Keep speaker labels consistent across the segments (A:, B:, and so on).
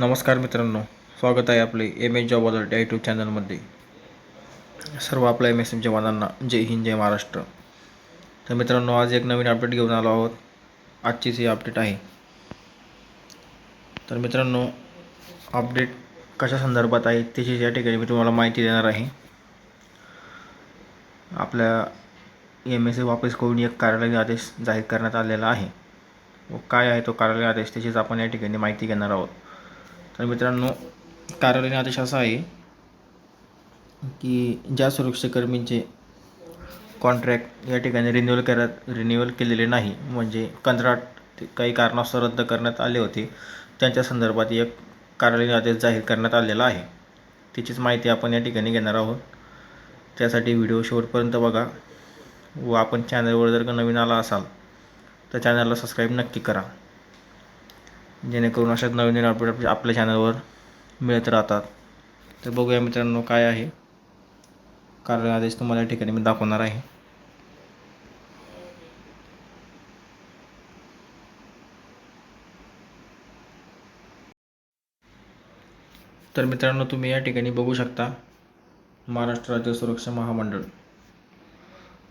A: नमस्कार मित्रांनो स्वागत आहे आपले एम एस जॉब अलर्ट या यूट्यूब चॅनलमध्ये सर्व आपल्या एम एस एम जवानांना जय हिंद जय महाराष्ट्र. तर मित्रांनो आज एक नवीन अपडेट घेऊन आलो आहोत. आजचीच ही अपडेट आहे. तर मित्रांनो अपडेट कशा संदर्भात आहे त्याची या ठिकाणी मी तुम्हाला माहिती देणार आहे. आपल्या एम एस ए वापस करून एक कार्यालयीन आदेश जाहीर करण्यात आलेला आहे. व काय आहे तो कार्यालय आदेश त्याचीच आपण या ठिकाणी माहिती घेणार आहोत. तर मित्रांनो कार्यालयीन आदेश असा आहे की ज्या सुरक्षाकर्मींचे कॉन्ट्रॅक्ट या ठिकाणी रिन्युअल करत रिन्युअल केलेले नाही म्हणजे कंत्राट ते काही कारणास्तव रद्द करण्यात आले होते त्यांच्या संदर्भात एक कार्यालयीन आदेश जाहीर करण्यात आलेला आहे. तिचीच माहिती आपण या ठिकाणी घेणार आहोत. त्यासाठी व्हिडिओ शेवटपर्यंत बघा व आपण चॅनलवर जर का नवीन आला असाल तर चॅनलला सबस्क्राईब नक्की करा. जेणेकरून अशाच नवीन नवीन अपडेट आपल्या चॅनलवर मिळत राहतात. तर बघूया मित्रांनो काय आहे. कारण आदेश तुम्हाला या ठिकाणी मी दाखवणार आहे. तर मित्रांनो तुम्ही या ठिकाणी बघू शकता महाराष्ट्र राज्य सुरक्षा महामंडळ.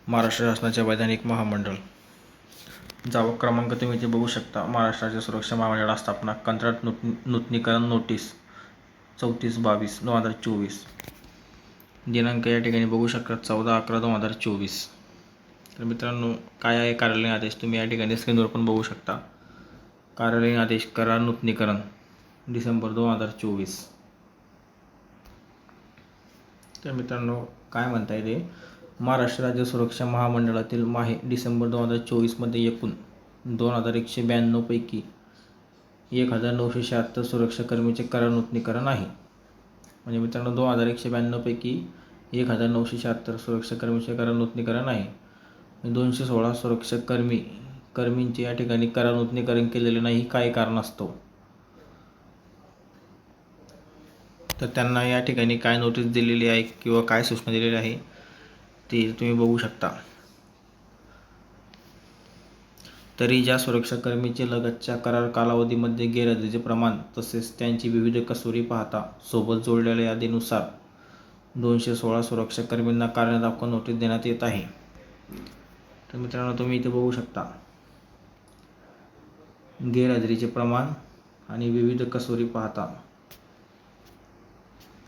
A: महाराष्ट्र शासनाचे वैधानिक महामंडळ. जावं. क्रमांक तुम्ही इथे बघू शकता. महाराष्ट्राच्या सुरक्षा महामंडळ स्थापना. कंत्राट नूत नूतनीकरण नोटीस. चौतीस बावीस दोन हजार चोवीस. दिनांक या ठिकाणी बघू शकता. चौदा अकरा दोन हजार चोवीस. तर मित्रांनो काय आहे कार्यालयीन आदेश? तुम्ही या ठिकाणी स्क्रीनवर पण बघू शकता. कार्यालयीन आदेश करार नूतनीकरण. डिसेंबर दोन हजार चोवीस. तर मित्रांनो काय म्हणता येते महाराष्ट्र राज्य सुरक्षा महामंडळातील माहे डिसेंबर दोन हजार चोवीसमध्ये एकूण दोन हजार एकशे ब्याण्णवपैकी एक हजार नऊशे शहात्तर सुरक्षाकर्मीचे करार नूतनीकरण आहे. म्हणजे मित्रांनो दोन हजार एकशे ब्याण्णवपैकी एक हजार नऊशे शहात्तर सुरक्षाकर्मीचे करार नूतनीकरण आहे. दोनशे सोळा सुरक्षाकर्मी कर्मींचे या ठिकाणी करार नूतनीकरण केलेले नाही काही कारणास्तव तर त्यांना या ठिकाणी काय नोटीस दिलेली आहे किंवा काय सूचना दिलेली आहे? ते तुम्ही बघू शकता. तरी ज्या सुरक्षाकर्मीचे लगतच्या करार कालावधीमध्ये गैरहजेचे प्रमाण तसेच त्यांची विविध कसोरी पाहता सोबत जोडलेल्या यादीनुसार दोनशे सोळा सुरक्षाकर्मींना कारण दाखवा नोटीस देण्यात येत आहे. तर मित्रांनो तुम्ही इथे बघू शकता. गैरहजेरीचे प्रमाण आणि विविध कसोरी पाहता.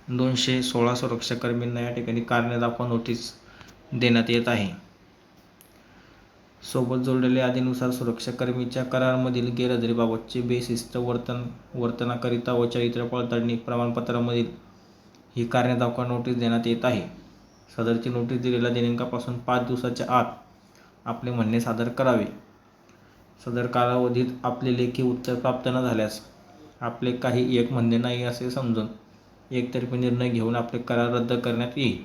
A: दोनशे सोळा सुरक्षाकर्मींना या ठिकाणी कारणे दाखवा नोटीस देण्यात येत आहे. सोबत जोडलेल्या यादीनुसार सुरक्षाकर्मीच्या करारमधील गैरहजेरीबाबतचे बेशिस्त वर्तन वर्तनाकरिता व चरित्र पडताळणी प्रमाणपत्रामधील ही कारणे दाखवा नोटीस देण्यात येत आहे. सदरची नोटीस दिलेल्या दिनांकापासून पाच दिवसाच्या आत आपले म्हणणे सादर करावे. सदर कालावधीत आपले लेखी उत्तर प्राप्त न झाल्यास आपले काही एक म्हणणे नाही असे समजून एकतर्फी निर्णय घेऊन आपले करार रद्द करण्यात येईल.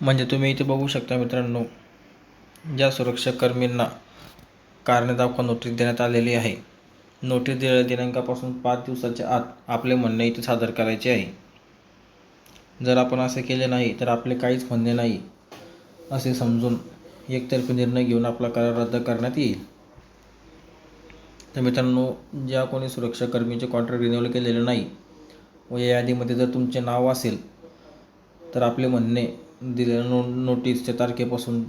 A: म्हणजे तुम्ही इथे बघू शकता मित्रांनो ज्या सुरक्षाकर्मींना कारणे दाखवा नोटीस देण्यात आलेली आहे. नोटीस दिलेल्या दिनांकापासून पाच दिवसाच्या आत आपले म्हणणे इथे सादर करायचे आहे. जर आपण असे केले नाही तर आपले काहीच म्हणणे नाही असे समजून एकतर्फी निर्णय घेऊन आपला करार रद्द करण्यात येईल. तर मित्रांनो ज्या कोणी सुरक्षाकर्मीचे कॉन्ट्रॅक्ट रिन्युअल केलेले नाही व या यादीमध्ये जर तुमचे नाव असेल तर आपले म्हणणे दिलेल्या नो नोटीसच्या तारखेपासून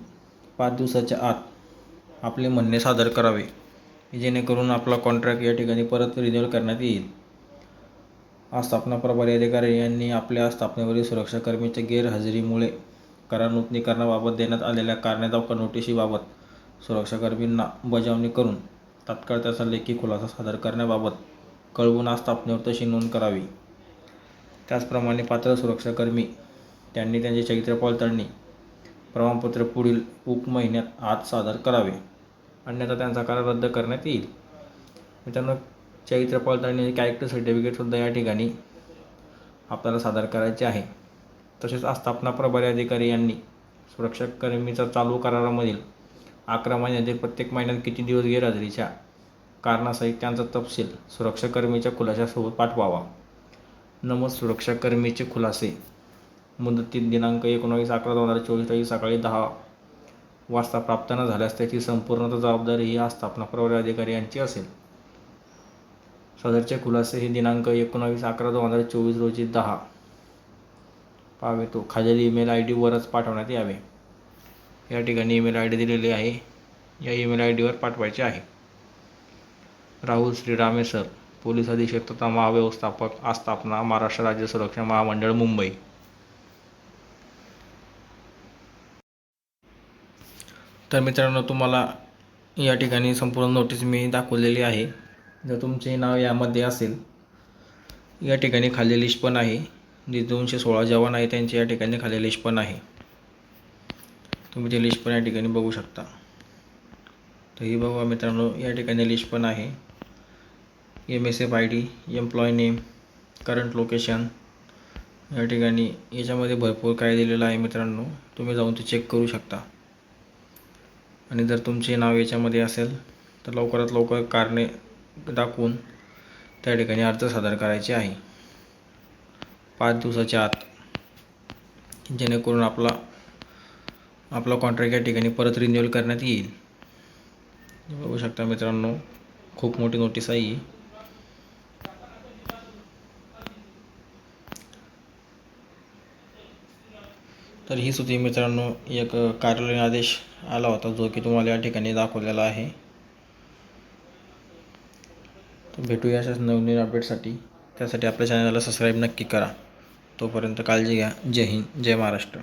A: पाच दिवसाच्या आत आपले म्हणणे सादर करावे जेणेकरून आपला कॉन्ट्रॅक्ट या ठिकाणी परत रिन्युअल करण्यात येईल. आस्थापना प्रभारी अधिकारी यांनी आपल्या आस्थापनेवरील सुरक्षाकर्मीच्या गैरहजेरीमुळे करार नूतनीकरणाबाबत देण्यात आलेल्या कारणे नोटिशीबाबत सुरक्षाकर्मींना बजावणी करून तात्काळ त्याचा लेखी खुलासा सादर करण्याबाबत कळवून आस्थापनेवर तशी नोंद करावी. त्याचप्रमाणे पात्र सुरक्षाकर्मी त्यांनी त्यांचे चरित्र पडताळणी प्रमाणपत्र पुढील उप महिन्यात आत सादर करावे. अन्यथा त्यांचा करार रद्द करण्यात येईल. मित्रांनो चरित्र पडताळणी कॅरेक्टर सर्टिफिकेटसुद्धा या ठिकाणी आपल्याला सादर करायचे आहे. तसेच आस्थापना प्रभारी अधिकारी यांनी सुरक्षाकर्मीचा चालू करारामधील अकरा महिन्यातील प्रत्येक महिन्यात किती दिवस गैरहजेरीच्या कारणासहित त्यांचा तपशील सुरक्षाकर्मीच्या खुलाशासोबत पाठवावा. नमूद सुरक्षाकर्मीचे खुलासे. मुदतीत दिनांक एकोणावीस अकरा दोन हजार चोवीस रोजी सकाळी दहा वाजता प्राप्त न झाल्यास त्याची संपूर्ण जबाबदारी ही आस्थापना प्रभारी अधिकारी यांची असेल. सदरचे खुलासे हे दिनांक एकोणावीस अकरा दोन हजार चोवीस रोजी दहा पाहावे. तो खालील ईमेल आय डीवरच पाठवण्यात यावे. या ठिकाणी ईमेल आय डी दिलेली आहे. या ईमेल आय डीवर पाठवायचे आहे. राहुल श्रीरामे सर पोलीस अधीक्षक तथा महाव्यवस्थापक आस्थापना महाराष्ट्र राज्य सुरक्षा महामंडळ मुंबई. तर मित्रांनो तुम्हाला या ठिकाणी संपूर्ण नोटीस मी दाखवलेली आहे. जर तुमचे नाव यामध्ये असेल या ठिकाणी खाली लिस्ट पण आहे. जे दोनशे सोळा जवान आहे त्यांची या ठिकाणी खाली लिस्ट पण आहे. तुम्ही ते लिस्ट पण या ठिकाणी बघू शकता. तर ही बघा मित्रांनो या ठिकाणी लिस्ट पण आहे. M S F I D employee name current location या ठिकाणी याच्यामध्ये भरपूर काय दिलेलं आहे मित्रांनो तुम्ही जाऊन ते चेक करू शकता. आणि जर तुमचे नाव याच्यामध्ये असेल तर लवकरात लवकर कारणे दाखवून त्या ठिकाणी अर्ज सादर करायचे आहे. पाच दिवसाच्या आत जेणेकरून आपला आपला कॉन्ट्रॅक्ट या ठिकाणी परत रिन्युअल करण्यात येईल. बघू शकता मित्रांनो खूप मोठी नोटीस आहे तर ही सुद्धा मित्रांनो एक कार्यालयीन आदेश आला होता जो की तुम्हाला या ठिकाणी दाखवलेला आहे. तर भेटूया अशाच नवनवीन अपडेटसाठी त्यासाठी आपल्या चॅनलला सबस्क्राईब नक्की करा. तोपर्यंत काळजी घ्या. जय हिंद जय महाराष्ट्र.